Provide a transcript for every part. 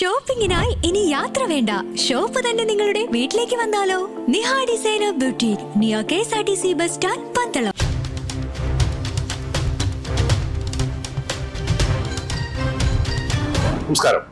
ഷോപ്പിംഗിനായി ഇനി യാത്ര വേണ്ട. ഷോപ്പ് തന്നെ നിങ്ങളുടെ വീട്ടിലേക്ക് വന്നാലോ? Niha designer beauty neo K S R T C bus stand Pandalam. നമസ്കാരം.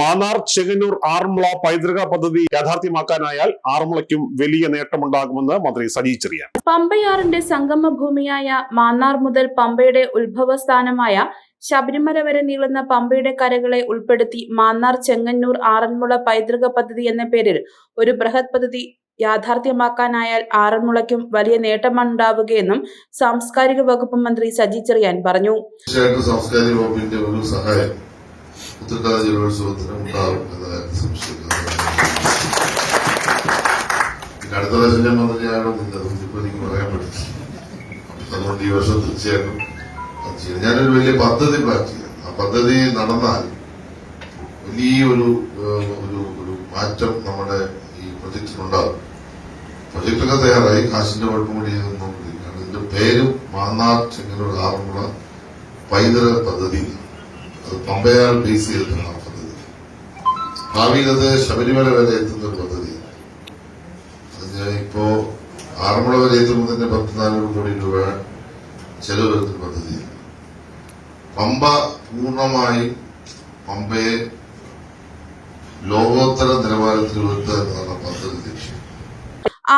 മാന്നാർ ചെങ്ങന്നൂർ ആറന്മുള പൈതൃക പദ്ധതി യാഥാർത്ഥ്യമാക്കാനായാൽ ആറന്മുളയ്ക്കും വലിയ നേട്ടമുണ്ടാകുമെന്ന് മന്ത്രി സജി ചെറിയാൻ. പമ്പയാറിന്റെ സംഗമ ഭൂമിയായ മാന്നാർ മുതൽ പമ്പയുടെ ഉത്ഭവസ്ഥാനമായ ശബരിമല വരെ നീളുന്ന പമ്പയുടെ കരകളെ ഉൾപ്പെടുത്തി മാന്നാർ ചെങ്ങന്നൂർ ആറന്മുള പൈതൃക പദ്ധതി എന്ന പേരിൽ ഒരു ബൃഹത് പദ്ധതി യാഥാർത്ഥ്യമാക്കാനായാൽ ആറന്മുളയ്ക്കും വലിയ നേട്ടമാണുണ്ടാവുകയെന്നും സാംസ്കാരിക വകുപ്പ് മന്ത്രി സജി ചെറിയാൻ പറഞ്ഞു. സാംസ്കാരിക വകുപ്പിന്റെ ഒരു സഹായം ഉത്തരകാല ജലോത്സവത്തിന് ഉണ്ടാവും അതുകൊണ്ട് ഈ വർഷം തീർച്ചയായിട്ടും ഞാനൊരു വലിയ പദ്ധതി പ്ലാൻ ചെയ്യാം ആ പദ്ധതി നടന്നാൽ വലിയൊരു ഒരു ഒരു മാറ്റം നമ്മുടെ ഈ പ്രൊജക്ടിനുണ്ടാകും പ്രൊജക്ടൊക്കെ തയ്യാറായി. കാശിന്റെ കുഴപ്പം കൂടി നോക്കിയിരിക്കുകയാണ് ഇതിന്റെ പേരും മാന്നാർ ചെങ്ങന്നൂർ ആറന്മുള പൈതൃക പദ്ധതി. അത് പമ്പയാർ ബേസ് ചെയ്തിട്ടാണ് ആ പദ്ധതി. ഭാവിയിൽ അത് ശബരിമല വരെ എത്തുന്ന ഒരു പദ്ധതിയാണ് ഇപ്പോ ആറന്മുള വരെ എത്തുമ്പോൾ തന്നെ പത്തിനാല് കോടി രൂപ ചെലവ് പദ്ധതി പമ്പ പൂർണമായും പമ്പയെ ലോകോത്തര നിലവാരത്തിൽ ഉയർത്തുക എന്നതാണ് പദ്ധതി ലക്ഷ്യം.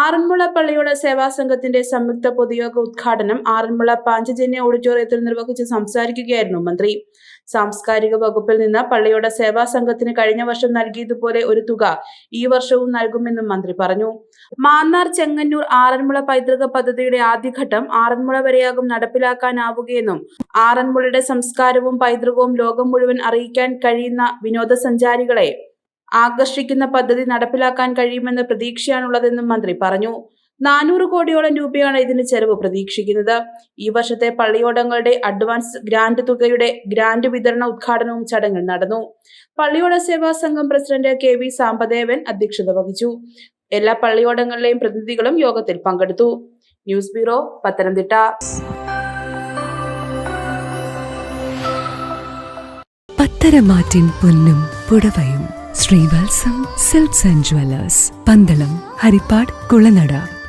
ആറന്മുള പള്ളിയുടെ സേവാ സംഘത്തിന്റെ സംയുക്ത പൊതുയോഗ ഉദ്ഘാടനം ആറന്മുള പാഞ്ചജന്യ ഓഡിറ്റോറിയത്തിൽ നിർവഹിച്ച് സംസാരിക്കുകയായിരുന്നു മന്ത്രി. സാംസ്കാരിക വകുപ്പിൽ നിന്ന് പള്ളിയുടെ സേവാ സംഘത്തിന് കഴിഞ്ഞ വർഷം നൽകിയതുപോലെ ഒരു തുക ഈ വർഷവും നൽകുമെന്നും മന്ത്രി പറഞ്ഞു. മാന്നാർ ചെങ്ങന്നൂർ ആറന്മുള പൈതൃക പദ്ധതിയുടെ ആദ്യഘട്ടം ആറന്മുള വരെയാകും നടപ്പിലാക്കാനാവുകയെന്നും ആറന്മുളയുടെ സംസ്കാരവും പൈതൃകവും ലോകം മുഴുവൻ അറിയിക്കാൻ കഴിയുന്ന വിനോദസഞ്ചാരികളെ ആകർഷിക്കുന്ന പദ്ധതി നടപ്പിലാക്കാൻ കഴിയുമെന്ന പ്രതീക്ഷയാണുള്ളതെന്നും മന്ത്രി പറഞ്ഞു. നാനൂറ് കോടിയോളം രൂപയാണ് ഇതിന് ചെലവ് പ്രതീക്ഷിക്കുന്നത്. ഈ വർഷത്തെ പള്ളിയോടങ്ങളുടെ അഡ്വാൻസ് ഗ്രാന്റ് തുകയുടെ ഗ്രാന്റ് വിതരണ ഉദ്ഘാടനവും ചടങ്ങിൽ നടന്നു. പള്ളിയോട സേവാ സംഘം പ്രസിഡന്റ് കെ വി സാമ്പദേവൻ അധ്യക്ഷത വഹിച്ചു. എല്ലാ പള്ളിയോടങ്ങളിലെയും പ്രതിനിധികളും യോഗത്തിൽ പങ്കെടുത്തു. News bureau Pathanamthitta. പത്തരമാറ്റിൻ പൊന്നും പുടവയും Sreevalsam silks and jewellers Pandalam Haripad Kulanada.